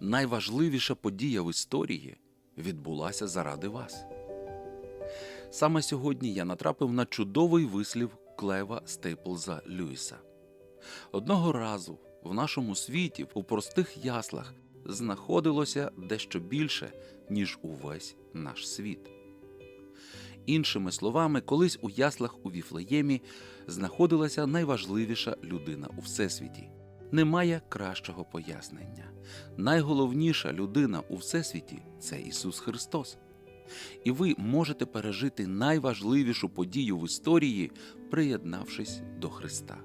найважливіша подія в історії відбулася заради вас. Саме сьогодні я натрапив на чудовий вислів Клева Стейплза Льюіса. Одного разу в нашому світі у простих яслах знаходилося дещо більше, ніж увесь наш світ. Іншими словами, колись у яслах у Віфлеємі знаходилася найважливіша людина у всесвіті. Немає кращого пояснення. Найголовніша людина у всесвіті це Ісус Христос. І ви можете пережити найважливішу подію в історії, приєднавшись до Христа.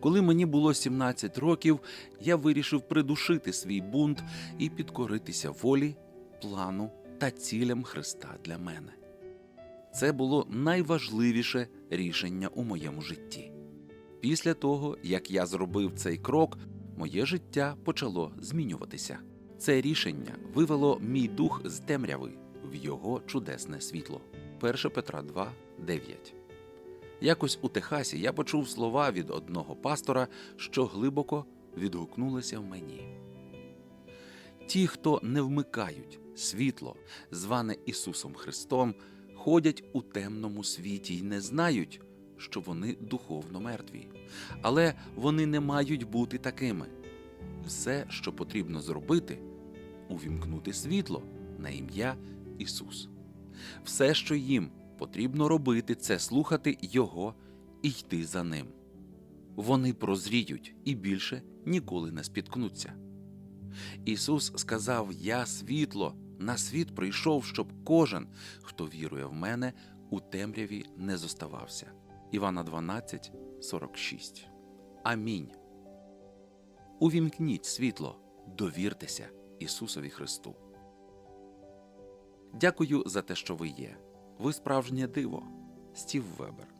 Коли мені було 17 років, я вирішив придушити свій бунт і підкоритися волі, плану та цілям Христа для мене. Це було найважливіше рішення у моєму житті. Після того, як я зробив цей крок, моє життя почало змінюватися. Це рішення вивело мій дух з темряви в його чудесне світло. 1 Петра 2, 9. Якось у Техасі я почув слова від одного пастора, що глибоко відгукнулися в мені. Ті, хто не вмикають світло, зване Ісусом Христом, ходять у темному світі й не знають, що вони духовно мертві. Але вони не мають бути такими. Все, що потрібно зробити, увімкнути світло на ім'я Ісус. Все, що їм потрібно робити, це слухати Його і йти за ним. Вони прозріють і більше ніколи не спіткнуться. Ісус сказав: Я світло, на світ прийшов, щоб кожен, хто вірує в мене, у темряві не зоставався. Івана 12, 46. Амінь. Увімкніть світло, довіртеся Ісусові Христу. Дякую за те, що ви є. Ви справжнє диво. Стів Вебер.